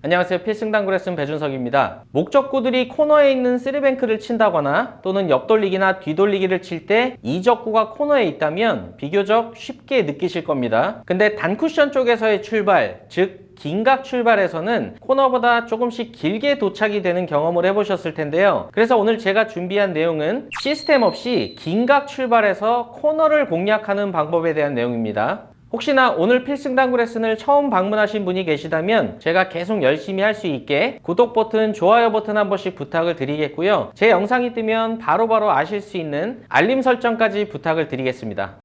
안녕하세요. 필승당구 레슨 배준석입니다. 목적구들이 코너에 있는 쓰리뱅크를 친다거나 또는 옆돌리기나 뒤돌리기를 칠 때 이적구가 코너에 있다면 비교적 쉽게 느끼실 겁니다. 근데 단쿠션 쪽에서의 출발, 즉 긴각 출발에서는 코너보다 조금씩 길게 도착이 되는 경험을 해보셨을 텐데요. 그래서 오늘 제가 준비한 내용은 시스템 없이 긴각 출발에서 코너를 공략하는 방법에 대한 내용입니다. 혹시나 오늘 필승 당구 레슨을 처음 방문하신 분이 계시다면 제가 계속 열심히 할 수 있게 구독 버튼, 좋아요 버튼 한 번씩 부탁을 드리겠고요. 제 영상이 뜨면 바로바로 아실 수 있는 알림 설정까지 부탁을 드리겠습니다.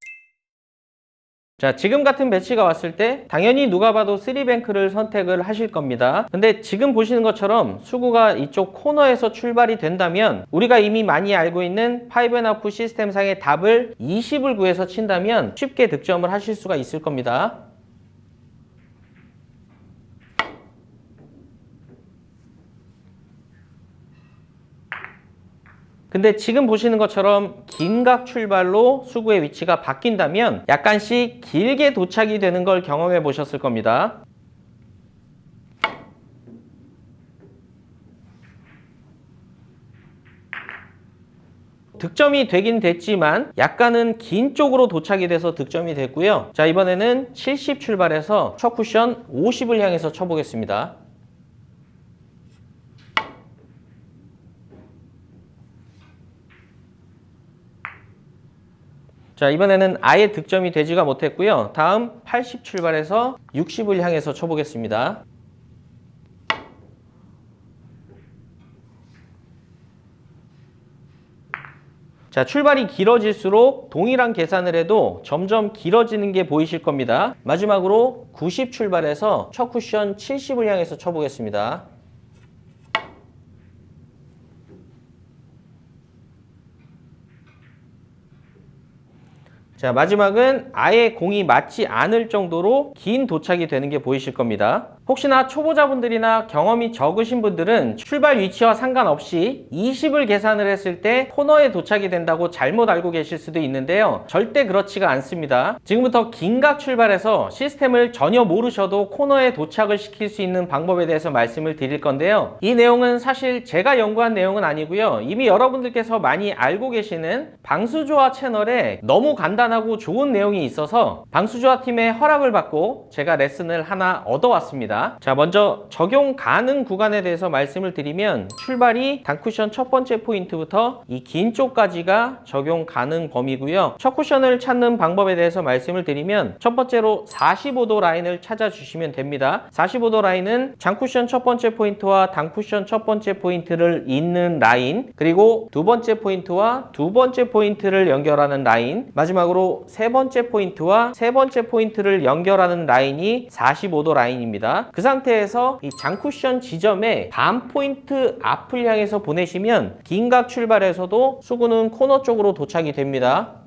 자, 지금 같은 배치가 왔을 때 당연히 누가 봐도 3뱅크를 선택을 하실 겁니다. 근데 지금 보시는 것처럼 수구가 이쪽 코너에서 출발이 된다면 우리가 이미 많이 알고 있는 5&하프 시스템상의 답을 20을 구해서 친다면 쉽게 득점을 하실 수가 있을 겁니다. 근데 지금 보시는 것처럼 긴 각 출발로 수구의 위치가 바뀐다면 약간씩 길게 도착이 되는 걸 경험해 보셨을 겁니다. 득점이 되긴 됐지만 약간은 긴 쪽으로 도착이 돼서 득점이 됐고요. 자, 이번에는 70 출발해서 첫 쿠션 50을 향해서 쳐보겠습니다. 자, 이번에는 아예 득점이 되지가 못했고요. 다음 80 출발해서 60을 향해서 쳐보겠습니다. 자, 출발이 길어질수록 동일한 계산을 해도 점점 길어지는 게 보이실 겁니다. 마지막으로 90 출발해서 첫 쿠션 70을 향해서 쳐보겠습니다. 자, 마지막은 아예 공이 맞지 않을 정도로 긴 도착이 되는 게 보이실 겁니다. 혹시나 초보자분들이나 경험이 적으신 분들은 출발 위치와 상관없이 20을 계산을 했을 때 코너에 도착이 된다고 잘못 알고 계실 수도 있는데요. 절대 그렇지가 않습니다. 지금부터 긴각 출발해서 시스템을 전혀 모르셔도 코너에 도착을 시킬 수 있는 방법에 대해서 말씀을 드릴 건데요. 이 내용은 사실 제가 연구한 내용은 아니고요. 이미 여러분들께서 많이 알고 계시는 방수조화 채널에 너무 간단하고 좋은 내용이 있어서 방수조화 팀의 허락을 받고 제가 레슨을 하나 얻어왔습니다. 자, 먼저 적용 가능 구간에 대해서 말씀을 드리면 출발이 단쿠션 첫 번째 포인트부터 이 긴 쪽까지가 적용 가능 범위고요. 첫 쿠션을 찾는 방법에 대해서 말씀을 드리면 첫 번째로 45도 라인을 찾아주시면 됩니다. 45도 라인은 장쿠션 첫 번째 포인트와 단쿠션 첫 번째 포인트를 잇는 라인 그리고 두 번째 포인트와 두 번째 포인트를 연결하는 라인 마지막으로 세 번째 포인트와 세 번째 포인트를 연결하는 라인이 45도 라인입 그 상태에서 이 장쿠션 지점에 반 포인트 앞을 향해서 보내시면 긴각 출발에서도 수구는 코너 쪽으로 도착이 됩니다.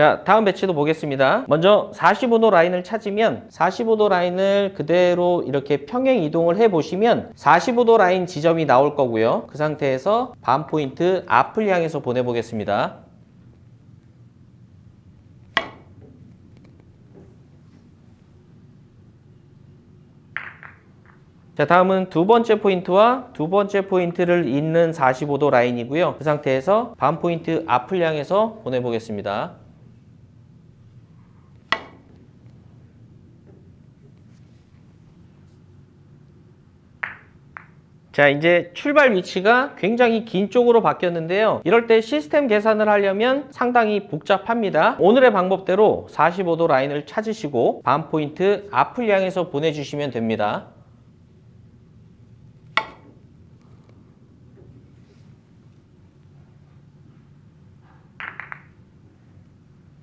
자, 다음 배치도 보겠습니다. 먼저 45도 라인을 찾으면 45도 라인을 그대로 이렇게 평행 이동을 해 보시면 45도 라인 지점이 나올 거고요. 그 상태에서 반 포인트 앞을 향해서 보내 보겠습니다. 자, 다음은 두 번째 포인트와 두 번째 포인트를 잇는 45도 라인이고요. 그 상태에서 반 포인트 앞을 향해서 보내 보겠습니다. 자, 이제 출발 위치가 굉장히 긴 쪽으로 바뀌었는데요. 이럴 때 시스템 계산을 하려면 상당히 복잡합니다. 오늘의 방법대로 45도 라인을 찾으시고 반 포인트 앞을 향해서 보내주시면 됩니다.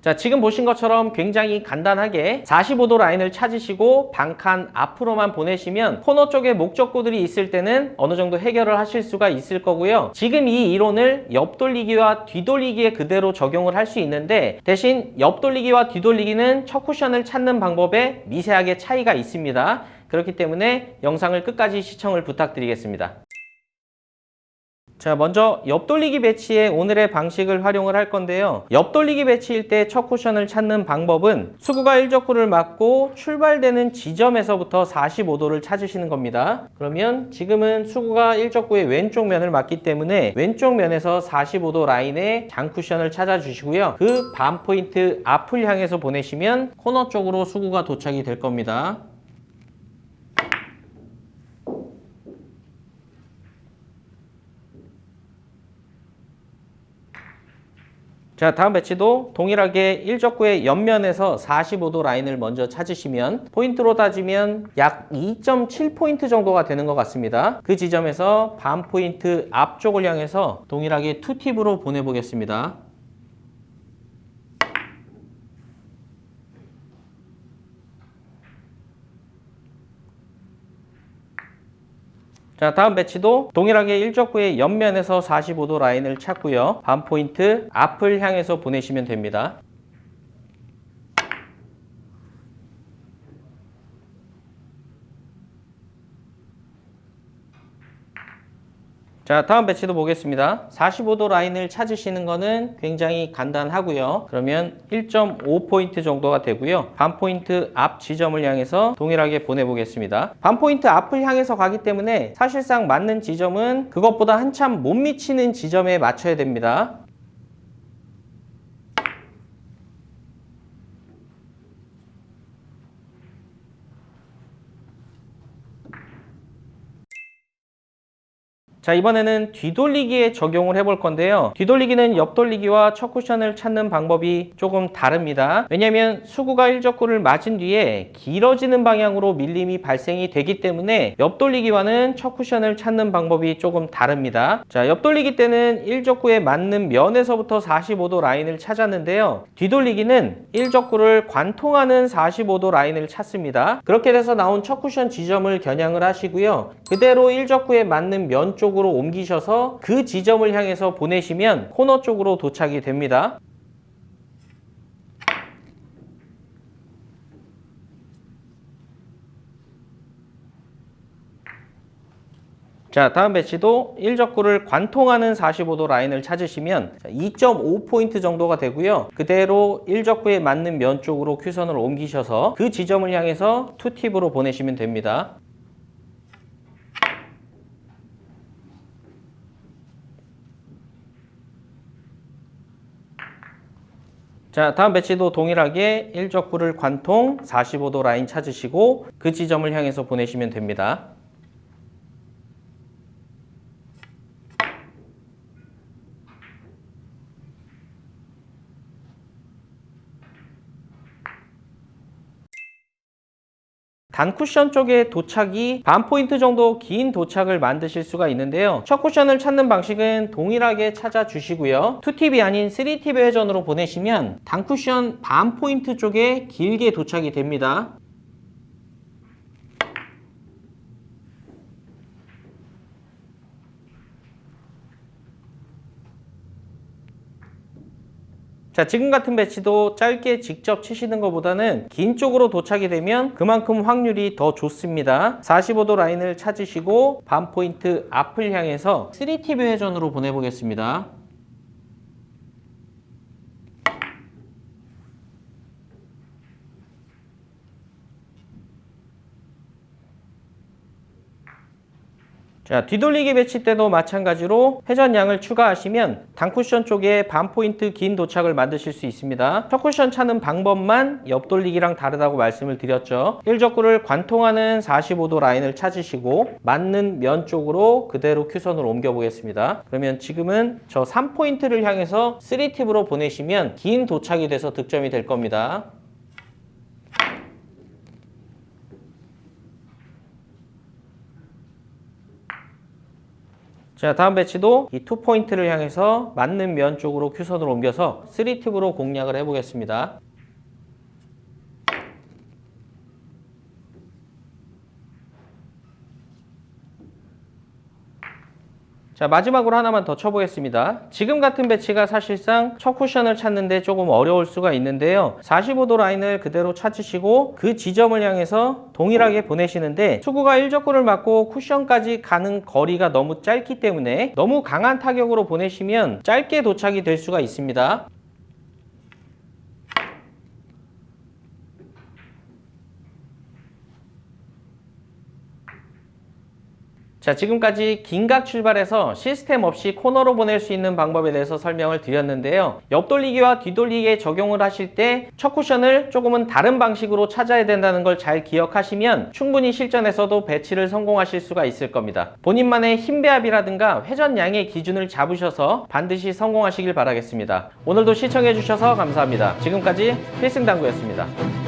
자, 지금 보신 것처럼 굉장히 간단하게 45도 라인을 찾으시고 반칸 앞으로만 보내시면 코너 쪽에 목적구들이 있을 때는 어느 정도 해결을 하실 수가 있을 거고요. 지금 이 이론을 옆돌리기와 뒤돌리기에 그대로 적용을 할 수 있는데 대신 옆돌리기와 뒤돌리기는 첫 쿠션을 찾는 방법에 미세하게 차이가 있습니다. 그렇기 때문에 영상을 끝까지 시청을 부탁드리겠습니다. 자, 먼저 옆돌리기 배치의 오늘의 방식을 활용을 할 건데요. 옆돌리기 배치일 때 첫 쿠션을 찾는 방법은 수구가 일적구를 맞고 출발되는 지점에서부터 45도를 찾으시는 겁니다. 그러면 지금은 수구가 일적구의 왼쪽 면을 맞기 때문에 왼쪽 면에서 45도 라인에 장 쿠션을 찾아주시고요. 그 반 포인트 앞을 향해서 보내시면 코너 쪽으로 수구가 도착이 될 겁니다. 자, 다음 배치도 동일하게 일적구의 옆면에서 45도 라인을 먼저 찾으시면 포인트로 따지면 약 2.7포인트 정도가 되는 것 같습니다. 그 지점에서 반 포인트 앞쪽을 향해서 동일하게 투팁으로 보내보겠습니다. 자, 다음 배치도 동일하게 일적구의 옆면에서 45도 라인을 찾고요. 반 포인트 앞을 향해서 보내시면 됩니다. 자, 다음 배치도 보겠습니다. 45도 라인을 찾으시는 거는 굉장히 간단하고요. 그러면 1.5포인트 정도가 되고요. 반 포인트 앞 지점을 향해서 동일하게 보내보겠습니다. 반 포인트 앞을 향해서 가기 때문에 사실상 맞는 지점은 그것보다 한참 못 미치는 지점에 맞춰야 됩니다. 자 이번에는 뒤돌리기에 적용을 해볼 건데요. 뒤돌리기는 옆돌리기와 첫 쿠션을 찾는 방법이 조금 다릅니다. 왜냐하면 수구가 일적구를 맞은 뒤에 길어지는 방향으로 밀림이 발생이 되기 때문에 옆돌리기와는 첫 쿠션을 찾는 방법이 조금 다릅니다. 자 옆돌리기 때는 일적구에 맞는 면에서부터 45도 라인을 찾았는데요. 뒤돌리기는 일적구를 관통하는 45도 라인을 찾습니다. 그렇게 돼서 나온 첫 쿠션 지점을 겨냥을 하시고요. 그대로 일적구에 맞는 면 쪽으로 옮기셔서 그 지점을 향해서 보내시면 코너 쪽으로 도착이 됩니다. 자 다음 배치도 일적구를 관통하는 45도 라인을 찾으시면 2.5포인트 정도가 되고요 그대로 일적구에 맞는 면 쪽으로 큐선을 옮기셔서 그 지점을 향해서 투팁으로 보내시면 됩니다 자, 다음 배치도 동일하게 일적구를 관통 45도 라인 찾으시고 그 지점을 향해서 보내시면 됩니다. 단 쿠션 쪽에 도착이 반 포인트 정도 긴 도착을 만드실 수가 있는데요. 첫 쿠션을 찾는 방식은 동일하게 찾아주시고요. 2팁이 아닌 3팁의 회전으로 보내시면 단 쿠션 반 포인트 쪽에 길게 도착이 됩니다. 자, 지금 같은 배치도 짧게 직접 치시는 것보다는 긴 쪽으로 도착이 되면 그만큼 확률이 더 좋습니다. 45도 라인을 찾으시고 반 포인트 앞을 향해서 3TV 회전으로 보내보겠습니다. 자, 뒤돌리기 배치 때도 마찬가지로 회전량을 추가하시면 단쿠션 쪽에 반 포인트 긴 도착을 만드실 수 있습니다. 첫 쿠션 차는 방법만 옆돌리기랑 다르다고 말씀을 드렸죠. 1적구를 관통하는 45도 라인을 찾으시고 맞는 면 쪽으로 그대로 큐선을 옮겨 보겠습니다. 그러면 지금은 저 3포인트를 향해서 3팁으로 보내시면 긴 도착이 돼서 득점이 될 겁니다. 자 다음 배치도 이 투포인트를 향해서 맞는 면 쪽으로 큐선을 옮겨서 3팁으로 공략을 해보겠습니다. 자 마지막으로 하나만 더 쳐보겠습니다. 지금 같은 배치가 사실상 첫 쿠션을 찾는데 조금 어려울 수가 있는데요. 45도 라인을 그대로 찾으시고 그 지점을 향해서 동일하게 보내시는데 수구가 1적구를 맞고 쿠션까지 가는 거리가 너무 짧기 때문에 너무 강한 타격으로 보내시면 짧게 도착이 될 수가 있습니다. 자, 지금까지 긴각 출발해서 시스템 없이 코너로 보낼 수 있는 방법에 대해서 설명을 드렸는데요. 옆돌리기와 뒤돌리기에 적용을 하실 때 첫 쿠션을 조금은 다른 방식으로 찾아야 된다는 걸 잘 기억하시면 충분히 실전에서도 배치를 성공하실 수가 있을 겁니다. 본인만의 힘 배합이라든가 회전량의 기준을 잡으셔서 반드시 성공하시길 바라겠습니다. 오늘도 시청해 주셔서 감사합니다. 지금까지 필승당구였습니다.